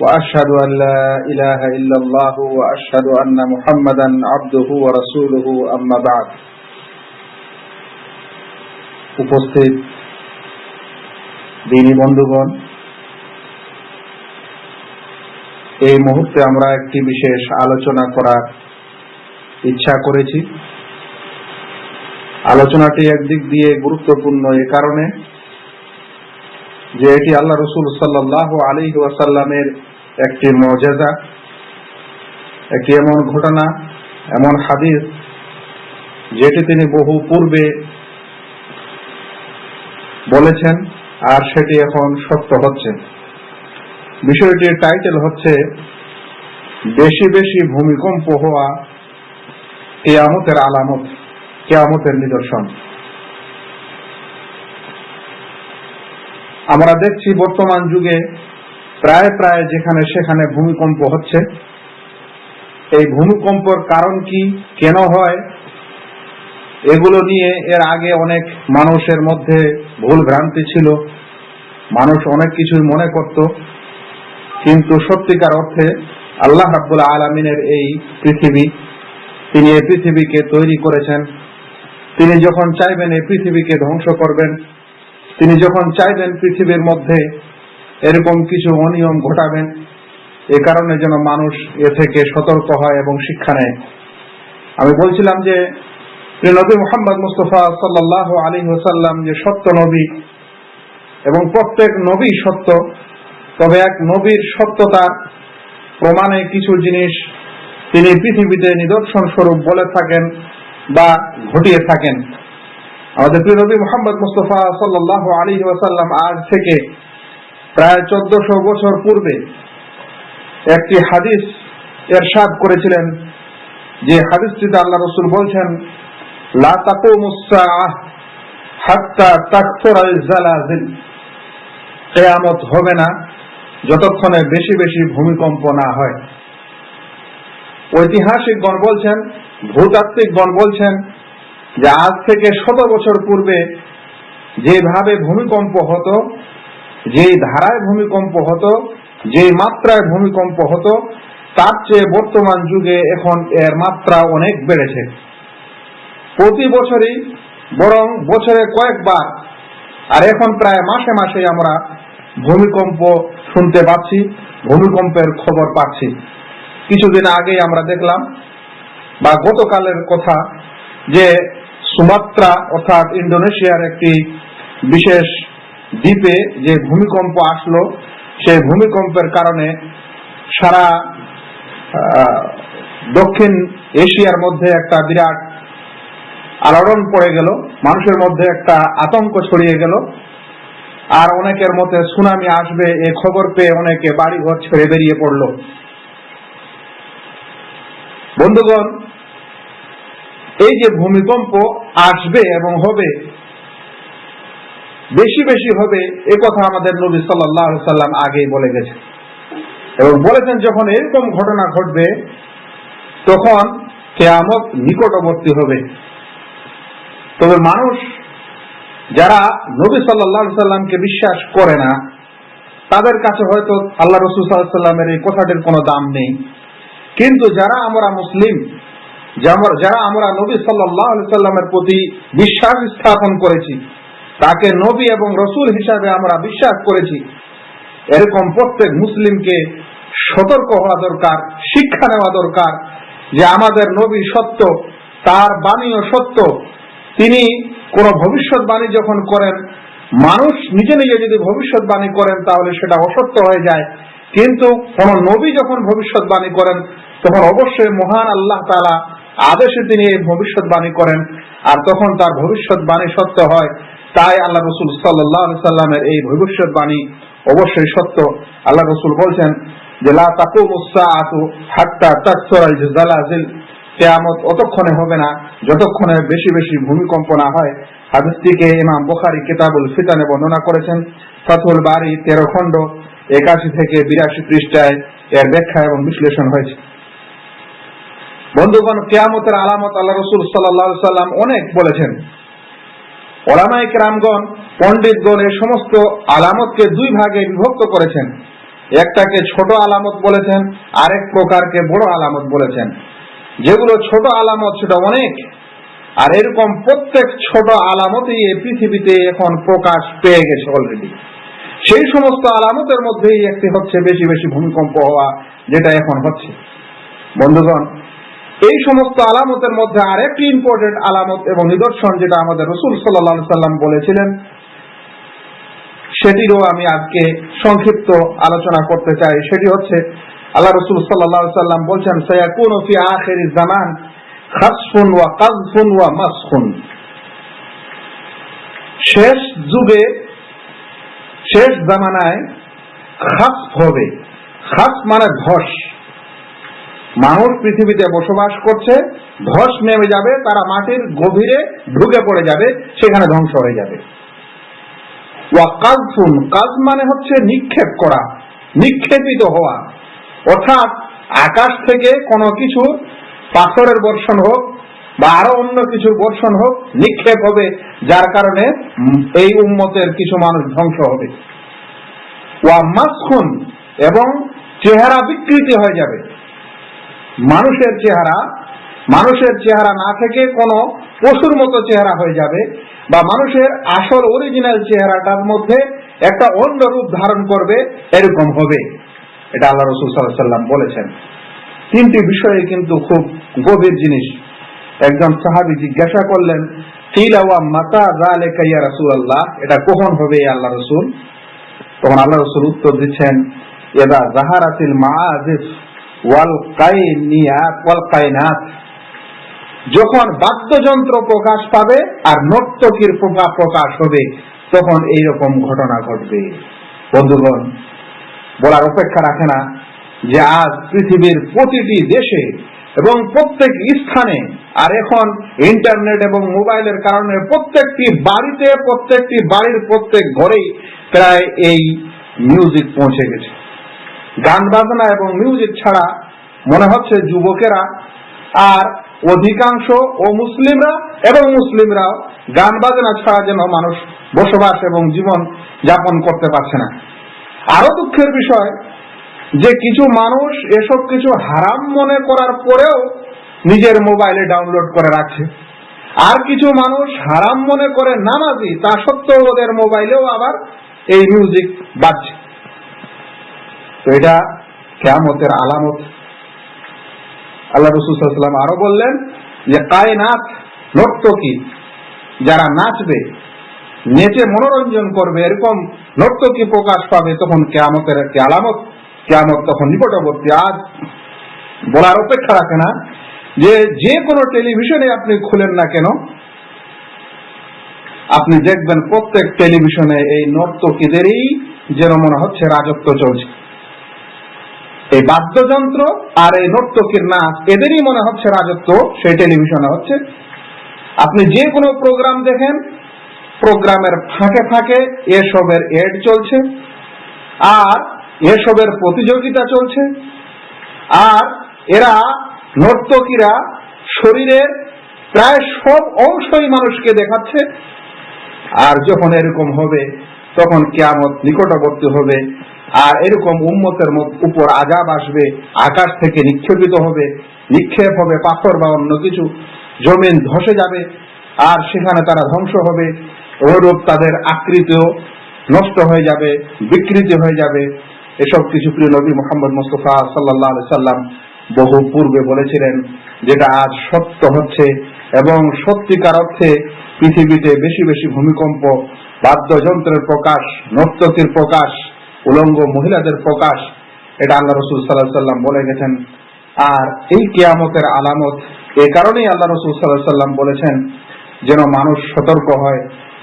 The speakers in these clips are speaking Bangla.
واشهد ان لا اله الا الله واشهد ان محمدا عبده ورسوله اما بعد উপস্থিত দিনী বন্ধুগণ এই মুহূর্তে আমরা একটি বিশেষ আলোচনা করার ইচ্ছা করেছি আলোচনাটি একদিক দিয়ে গুরুত্বপূর্ণ এ কারণে যে এটি আল্লাহ রসুল সাল্লাহ আলী ওয়াসাল্লামের একটি মজেজা, একটি এমন ঘটনা, এমন হাদিস, যেটি তিনি বহু পূর্বে বলেছেন আর সেটি এখন সত্য হচ্ছে। বিষয়টির টাইটেল হচ্ছে, বেশি বেশি ভূমিকম্প হওয়া কেয়ামতের আলামত, কেয়ামতের নিদর্শন। আমরা দেখছি বর্তমান যুগে প্রায় প্রায় যেখানে সেখানে ভূমিকম্প হচ্ছে। এই ভূমিকম্পর কারণ কি, কেন হয়, এগুলো নিয়ে এর আগে অনেক মানুষের মধ্যে ভুল ভ্রান্তি ছিল। মানুষ অনেক কিছুই মনে করত। কিন্তু সত্যিকার অর্থে আল্লাহ রাব্বুল আলমিনের এই পৃথিবী, তিনি এই পৃথিবীকে তৈরি করেছেন। তিনি যখন চাইবেন এই পৃথিবীকে ধ্বংস করবেন, তিনি যখন চাইবেন পৃথিবীর মধ্যে এরকম কিছু অনিয়ম ঘটাবেন, এ কারণে যেন মানুষ এ থেকে সতর্ক হয় এবং শিক্ষা নেয়। আমি বলছিলাম যে নবী মোহাম্মদ মুস্তফা সাল্লাহ আলী ওসাল্লাম যে সত্য নবী এবং প্রত্যেক নবী সত্য, তবে এক নবীর সত্যতার প্রমাণে কিছু জিনিস তিনি পৃথিবীতে নিদর্শন স্বরূপ বলে থাকেন বা ঘটিয়ে থাকেন। আমাদের প্রিয় নবী মোহাম্মদ মুস্তফা সাল্লাহ আলী ওয়াসাল্লাম আজ থেকে প্রায় চোদ্দশো বছর পূর্বে একটি হাদিস এরশাদ করেছিলেন যে হাদিসটিতে আল্লাহ রসুল বলছেন কেয়ামত হবে না যতক্ষণে বেশি বেশি ভূমিকম্প না হয়। ঐতিহাসিকগণ বলছেন ভূতাত্ত্বিকগণ বলছেন যে আজ থেকে শত বছর পূর্বে যেভাবে ভূমিকম্প হতো যেই ধারায় ভূমিকম্প হতো, যেই মাত্রায় ভূমিকম্প হতো, তার চেয়ে বর্তমান যুগে এখন এর মাত্রা অনেক বেড়েছে। প্রতি বছরই, বরং বছরে কয়েকবার, আর এখন প্রায় মাসে মাসে আমরা ভূমিকম্প শুনতে পাচ্ছি, ভূমিকম্পের খবর পাচ্ছি। কিছুদিন আগেই আমরা দেখলাম, বা গতকালের কথা, যে সুমাত্রা অর্থাৎ ইন্দোনেশিয়ার একটি বিশেষ দ্বীপে যে ভূমিকম্প আসলো, সেই ভূমিকম্পের কারণে সারা দক্ষিণ এশিয়ার মধ্যে একটা বিরাট আলোড়ন পড়ে গেল, মানুষের মধ্যে একটা আতঙ্ক ছড়িয়ে গেল। আর অনেকের মধ্যে সুনামি আসবে এ খবর পেয়ে অনেকে বাড়ি ঘর ছেড়ে বেরিয়ে পড়ল। বন্ধুগণ, এই যে ভূমিকম্প আসবে এবং হবে বেশি বেশি হবে এ কথা আমাদের নবী সাল্লাহ সাল্লাম আগেই বলে গেছে এবং বলেছেন যখন এরকম ঘটনা ঘটবে, তখন কেয়ামত নিকটবর্তী হবে। তবে মানুষ যারা নবী সাল্লাহ সাল্লামকে বিশ্বাস করে না, তাদের কাছে হয়তো আল্লাহ রসুল সাল্লামের এই কথাটির কোনো দাম নেই। কিন্তু যারা আমরা মুসলিম যারা আমরা নবী সাল্লাহ সাল্লামের প্রতি বিশ্বাস স্থাপন করেছি তাকে নবী এবং রসুল হিসাবে আমরা বিশ্বাস করেছি। এরকম প্রত্যেক মুসলিমকে সতর্ক হওয়া দরকার, শিক্ষা নেওয়া দরকার যে আমাদের নবী সত্য, তার বাণীও সত্য। তিনি কোন ভবিষ্যৎবাণী যখন করেন, মানুষ নিজে নিজে যদি ভবিষ্যৎবাণী করেন, তাহলে সেটা অসত্য হয়ে যায়। কিন্তু কোন নবী যখন ভবিষ্যৎবাণী করেন, তখন অবশ্যই মহান আল্লাহ তালা আদেশে তিনি এই ভবিষ্যৎবাণী করেন। আর তখন তার ভবিষ্যৎবাণী সত্য হয়। তাই আল্লাহ রসুল সাল্লাহ সাল্লামের এই ভবিষ্যৎবাণী অবশ্যই সত্য। আল্লাহ রসুল বলছেন যে, লা তাকুমু সাআতু হাত্তা তাকসুরাল জালাজিল কেয়ামত অতক্ষণে হবে না, যতক্ষণে বেশি বেশি ভূমিকম্প না হয়। হাদিসটিকে ইমাম বুখারী কিতাবুল ফিতানে বর্ণনা করেছেন ফাতুল বাড়ি তেরো খণ্ড একাশি থেকে বিরাশি পৃষ্ঠায় এর ব্যাখ্যা এবং বিশ্লেষণ হয়েছে। বন্ধুগণ, কেয়ামতের আলামত আল্লাহ রসুল সাল্লাহ সাল্লাম অনেক বলেছেন। ওলামাই রামগণ পণ্ডিতগণ এই সমস্ত আলামতকে দুই ভাগে বিভক্ত করেছেন। একটাকে ছোট আলামত বলেছেন, আরেক প্রকারকে বড় আলামত বলেছেন। যেগুলো ছোট আলামত সেটা অনেক, আর এরকম প্রত্যেক ছোট আলামতই এই পৃথিবীতে এখন প্রকাশ পেয়ে গেছে অলরেডি সেই সমস্ত আলামতের মধ্যেই একটি হচ্ছে বেশি বেশি ভূমিকম্প হওয়া, যেটা এখন হচ্ছে। বন্ধুগণ এই সমস্ত আলামতের মধ্যে আরেকটি ইম্পর্টেন্ট আলামত এবং নিদর্শন যেটা আমাদের রসুল সাল্লাহ সাল্লাম বলেছিলেন, সেটিরও আমি আজকে সংক্ষিপ্ত আলোচনা করতে চাই। সেটি হচ্ছে, আল্লাহ রসুল সাল্লাহ সাল্লাম বলছেন, সয়াকুন ফি আখের জামান খাসফুন ওয়া কাজফুন ওয়া মাসফুন শেষ যুগে, শেষ জামানায় খাস হবে। খাস মানে ধস। মানুষ পৃথিবীতে বসবাস করছে, ধস নেমে যাবে, তারা মাটির গভীরে ঢুকে পড়ে যাবে, সেখানে ধ্বংস হয়ে যাবে। ওয়াকাজফুন কাজ মানে হচ্ছে নিক্ষেপ করা, নিক্ষেপিত হওয়া। অর্থাৎ আকাশ থেকে কোনো কিছু পাথরের বর্ষণ হোক বা আরও অন্য কিছুর বর্ষণ হোক, নিক্ষেপ হবে, যার কারণে এই উম্মতের কিছু মানুষ ধ্বংস হবে। ওয়া মাসখুন, এবং চেহারা বিকৃতি হয়ে যাবে। মানুষের চেহারা মানুষের চেহারা না থেকে কোনো পশুর মতো চেহারা হয়ে যাবে বা মানুষের আসল অরিজিনাল চেহারাটার মধ্যে একটা অন্য রূপ ধারণ করবে, এরকম হবে। এটা আল্লাহ রসুল সাল্লাম বলেছেন। তিনটি বিষয়ে কিন্তু খুব গভীর জিনিস। একজন সাহাবি জিজ্ঞাসা করলেন তিলাওয়া মাতা জালে কাইয়া রাসুল আল্লাহ এটা কখন হবে আল্লাহ রসুল? তখন আল্লাহ রসুল উত্তর দিচ্ছেন, এদা জাহারাতিল মাআজিফ যখন বাদ্যযন্ত্র প্রকাশ পাবে আর নর্তকীর প্রকাশ হবে, তখন এই রকম ঘটনা ঘটবে। বন্ধুগণ, বলার অপেক্ষা রাখে না যে আজ পৃথিবীর প্রতিটি দেশে এবং প্রত্যেক স্থানে আর এখন ইন্টারনেট এবং মোবাইলের কারণে প্রত্যেকটি বাড়িতে, প্রত্যেকটি বাড়ির প্রত্যেক ঘরেই প্রায় এই মিউজিক পৌঁছে গেছে। গান বাজনা এবং মিউজিক ছাড়া মনে হচ্ছে যুবকেরা আর অধিকাংশ ও মুসলিমরা এবং মুসলিমরাও গান বাজনা ছাড়া যেন মানুষ বসবাস এবং জীবন যাপন করতে পারছে না। আরও দুঃখের বিষয় যে কিছু মানুষ এসব কিছু হারাম মনে করার পরেও নিজের মোবাইলে ডাউনলোড করে রাখছে। আর কিছু মানুষ হারাম মনে করে নামাজি, তা সত্ত্বেও ওদের মোবাইলেও আবার এই মিউজিক বাজছে। তো এটা কেমতের আলামত। আল্লাহ রসুলাম আরও বললেন যে কায়নাথ নর্তকী যারা নাচবে, নেচে মনোরঞ্জন করবে, এরকম নর্তকী প্রকাশ পাবে? তখন কেয়ামতের একটি আলামত। কেয়ামত তখন নিকটবর্তী। আজ বলার অপেক্ষা রাখে না যে যে কোনো টেলিভিশনে আপনি খুলেন না কেন, আপনি দেখবেন প্রত্যেক টেলিভিশনে এই নর্তকীদেরই যেন মনে হচ্ছে রাজত্ব চলছে। এই বাদ্যযন্ত্র আর এই নর্তকীর নাচ, এদেরই মনে হচ্ছে রাজত্ব, সেই টেলিভিশনে হচ্ছে। আপনি যে কোনো প্রোগ্রাম দেখেন প্রোগ্রামের ফাঁকে ফাঁকে এসবের এড চলছে, আর এসবের প্রতিযোগিতা চলছে, আর এরা নর্তকীরা শরীরের প্রায় সব অংশই মানুষকে দেখাচ্ছে, আর যখন এরকম হবে তখন কেয়ামত নিকটবর্তী হবে। আর এরকম উম্মতের উপর আজাব আসবে, আকাশ থেকে নিক্ষেপিত হবে, নিক্ষেপ হবে পাথর বা অন্য কিছু, জমিন ধসে যাবে, আর সেখানে তারা ধ্বংস হবে। ওরূপ তাদের আকৃতিও নষ্ট হয়ে যাবে, বিকৃতি হয়ে যাবে। এসব কিছু প্রিয় নবী মোহাম্মদ মুস্তফা সাল্লাহ সাল্লাম বহু পূর্বে বলেছিলেন, যেটা আজ সত্য হচ্ছে এবং সত্যিকার অর্থে পৃথিবীতে বেশি বেশি ভূমিকম্প বাদ্যযন্ত্রের প্রকাশ নর্তকীর প্রকাশ, উলঙ্গ মহিলাদের প্রকাশ, এটা আল্লাহ রসুল সাল্লাহ সাল্লাম বলে গেছেন। আর এই কেয়ামতের আলামত, এ কারণেই আল্লাহ রসুল সাল্লাহ সাল্লাম বলেছেন যেন মানুষ সতর্ক হয়,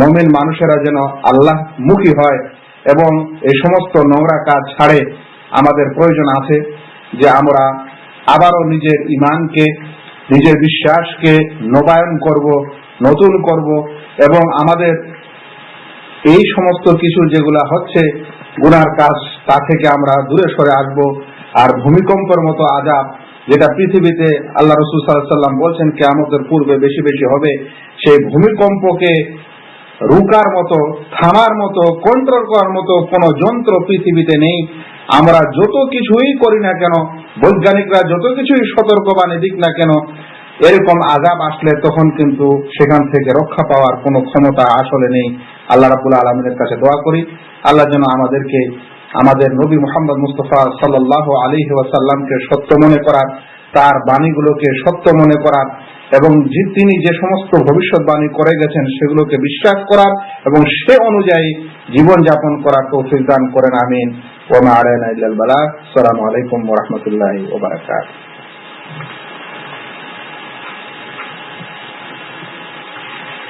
মমিন মানুষেরা যেন আল্লাহ মুখী হয় এবং এই সমস্ত নোংরা কাজ ছাড়ে। আমাদের প্রয়োজন আছে যে আমরা আবারও নিজের ইমানকে নিজের বিশ্বাসকে নবায়ন করব, নতুন করব এবং আমাদের এই সমস্ত কিছু যেগুলা হচ্ছে গুনার কাজ, তা থেকে আমরা দূরে সরে আসব। আর ভূমিকম্পের মতো আজাব যেটা পৃথিবীতে আল্লাহ রসুল সাল্লাম বলছেন, কেয়ামতের পূর্বে বেশি বেশি হবে। সেই ভূমিকম্পকে রুকার মতো, থামার মতো কন্ট্রোল করার মতো কোন যন্ত্র পৃথিবীতে নেই। আমরা যত কিছুই করি না কেন, বৈজ্ঞানিকরা যত কিছুই সতর্কবাণী দিক না কেন এরকম আজাব আসলে তখন কিন্তু সেখান থেকে রক্ষা পাওয়ার কোনো ক্ষমতা আসলে নেই। আল্লাহ রাবুল আলমিনের কাছে দোয়া করি। আল্লাহ যেন আমাদেরকে, আমাদের নবী মোহাম্মদ মুস্তফা সাল্লাহ আলী ওয়াসাল্লামকে সত্য মনে করার, তার বাণীগুলোকে সত্য মনে করার এবং তিনি যে সমস্ত ভবিষ্যৎবাণী করে গেছেন সেগুলোকে বিশ্বাস করার এবং সে অনুযায়ী জীবন যাপন করার তৌফিক দান করেন। আমিন। ওমা আলাইনা ইল্লাল আসসালামু আলাইকুম ওয়া রাহমাতুল্লাহি